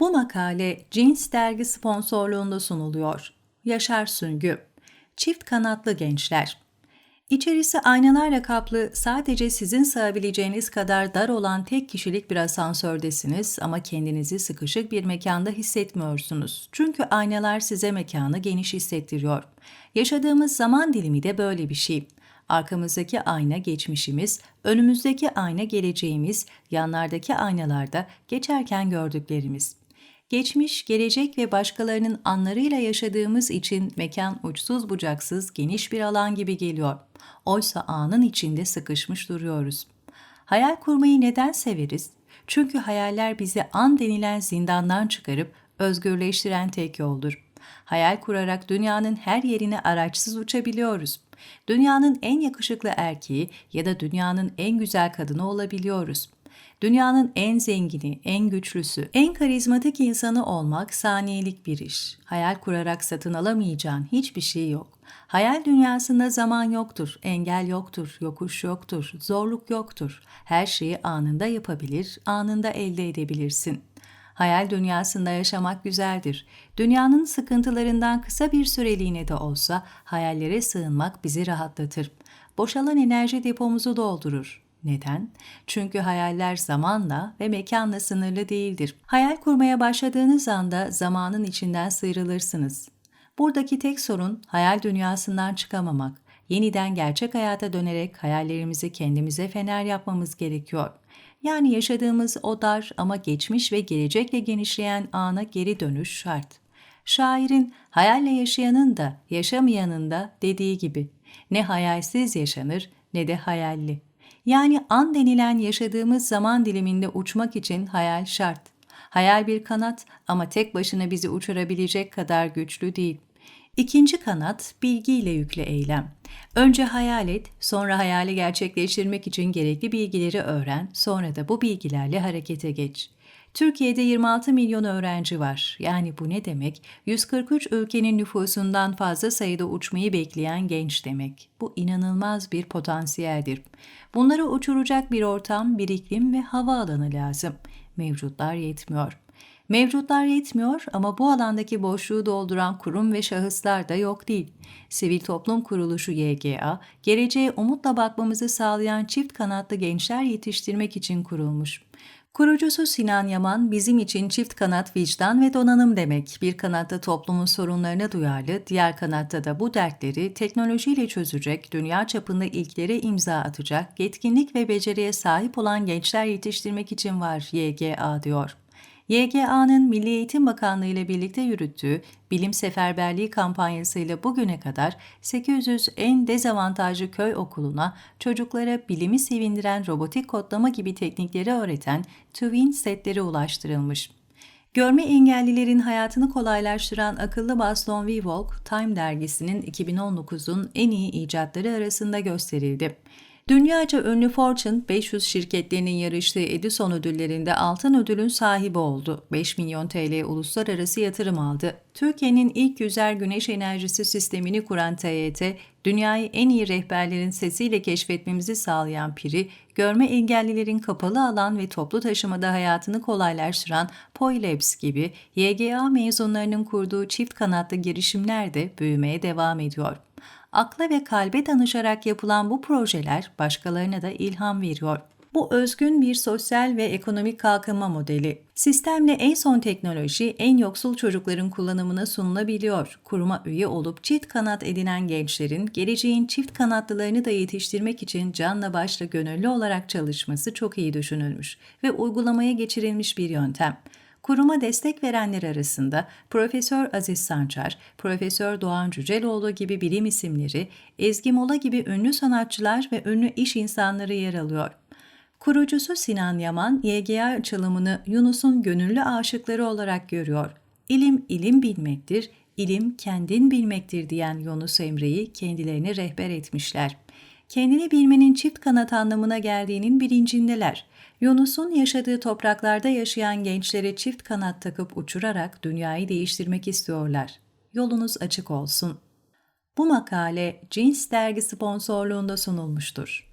Bu makale Cins dergi sponsorluğunda sunuluyor. Yaşar Süngü Çift kanatlı gençler İçerisi aynalarla kaplı sadece sizin sığabileceğiniz kadar dar olan tek kişilik bir asansördesiniz ama kendinizi sıkışık bir mekanda hissetmiyorsunuz. Çünkü aynalar size mekanı geniş hissettiriyor. Yaşadığımız zaman dilimi de böyle bir şey. Arkamızdaki ayna geçmişimiz, önümüzdeki ayna geleceğimiz, yanlardaki aynalarda geçerken gördüklerimiz. Geçmiş, gelecek ve başkalarının anlarıyla yaşadığımız için mekan uçsuz bucaksız geniş bir alan gibi geliyor. Oysa anın içinde sıkışmış duruyoruz. Hayal kurmayı neden severiz? Çünkü hayaller bizi an denilen zindandan çıkarıp özgürleştiren tek yoldur. Hayal kurarak dünyanın her yerine araçsız uçabiliyoruz. Dünyanın en yakışıklı erkeği ya da dünyanın en güzel kadını olabiliyoruz. Dünyanın en zengini, en güçlüsü, en karizmatik insanı olmak saniyelik bir iş. Hayal kurarak satın alamayacağın hiçbir şey yok. Hayal dünyasında zaman yoktur, engel yoktur, yokuş yoktur, zorluk yoktur. Her şeyi anında yapabilir, anında elde edebilirsin. Hayal dünyasında yaşamak güzeldir. Dünyanın sıkıntılarından kısa bir süreliğine de olsa hayallere sığınmak bizi rahatlatır. Boşalan enerji depomuzu doldurur. Neden? Çünkü hayaller zamanla ve mekanla sınırlı değildir. Hayal kurmaya başladığınız anda zamanın içinden sıyrılırsınız. Buradaki tek sorun hayal dünyasından çıkamamak. Yeniden gerçek hayata dönerek hayallerimizi kendimize fener yapmamız gerekiyor. Yani yaşadığımız o dar ama geçmiş ve gelecekle genişleyen ana geri dönüş şart. Şairin hayalle yaşayanın da yaşamayanın da dediği gibi ne hayalsiz yaşanır ne de hayalli. Yani an denilen yaşadığımız zaman diliminde uçmak için hayal şart. Hayal bir kanat ama tek başına bizi uçurabilecek kadar güçlü değil. İkinci kanat bilgiyle yüklü eylem. Önce hayal et, sonra hayali gerçekleştirmek için gerekli bilgileri öğren, sonra da bu bilgilerle harekete geç. Türkiye'de 26 milyon öğrenci var. Yani bu ne demek? 143 ülkenin nüfusundan fazla sayıda uçmayı bekleyen genç demek. Bu inanılmaz bir potansiyeldir. Bunları uçuracak bir ortam, bir iklim ve hava alanı lazım. Mevcutlar yetmiyor. Mevcutlar yetmiyor ama bu alandaki boşluğu dolduran kurum ve şahıslar da yok değil. Sivil Toplum Kuruluşu YGA, geleceğe umutla bakmamızı sağlayan çift kanatlı gençler yetiştirmek için kurulmuş. Kurucusu Sinan Yaman bizim için çift kanat vicdan ve donanım demek. Bir kanatta toplumun sorunlarına duyarlı, diğer kanatta da bu dertleri teknolojiyle çözecek, dünya çapında ilklere imza atacak, yetkinlik ve beceriye sahip olan gençler yetiştirmek için var YGA diyor. YGA'nın Milli Eğitim Bakanlığı ile birlikte yürüttüğü bilim seferberliği kampanyasıyla bugüne kadar 800 en dezavantajlı köy okuluna çocuklara bilimi sevindiren robotik kodlama gibi teknikleri öğreten Twin setleri ulaştırılmış. Görme engellilerin hayatını kolaylaştıran akıllı baston V-Walk, Time dergisinin 2019'un en iyi icatları arasında gösterildi. Dünyaca ünlü Fortune 500 şirketlerinin yarıştığı Edison ödüllerinde altın ödülün sahibi oldu. 5 milyon TL uluslararası yatırım aldı. Türkiye'nin ilk yüzer güneş enerjisi sistemini kuran TYT, dünyayı en iyi rehberlerin sesiyle keşfetmemizi sağlayan piri, görme engellilerin kapalı alan ve toplu taşımada hayatını kolaylaştıran Poylabs gibi YGA mezunlarının kurduğu çift kanatlı girişimler de büyümeye devam ediyor akla ve kalbe danışarak yapılan bu projeler başkalarına da ilham veriyor. Bu özgün bir sosyal ve ekonomik kalkınma modeli. Sistemle en son teknoloji en yoksul çocukların kullanımına sunulabiliyor. Kuruma üye olup çift kanat edinen gençlerin geleceğin çift kanatlılarını da yetiştirmek için canla başla gönüllü olarak çalışması çok iyi düşünülmüş ve uygulamaya geçirilmiş bir yöntem. Kuruma destek verenler arasında Profesör Aziz Sancar, Profesör Doğan Cüceloğlu gibi bilim isimleri, Ezgi Mola gibi ünlü sanatçılar ve ünlü iş insanları yer alıyor. Kurucusu Sinan Yaman, YGA açılımını Yunus'un gönüllü aşıkları olarak görüyor. İlim ilim bilmektir, ilim kendin bilmektir diyen Yunus Emre'yi kendilerine rehber etmişler. Kendini bilmenin çift kanat anlamına geldiğinin bilincindeler. Yunus'un yaşadığı topraklarda yaşayan gençlere çift kanat takıp uçurarak dünyayı değiştirmek istiyorlar. Yolunuz açık olsun. Bu makale Cins dergi sponsorluğunda sunulmuştur.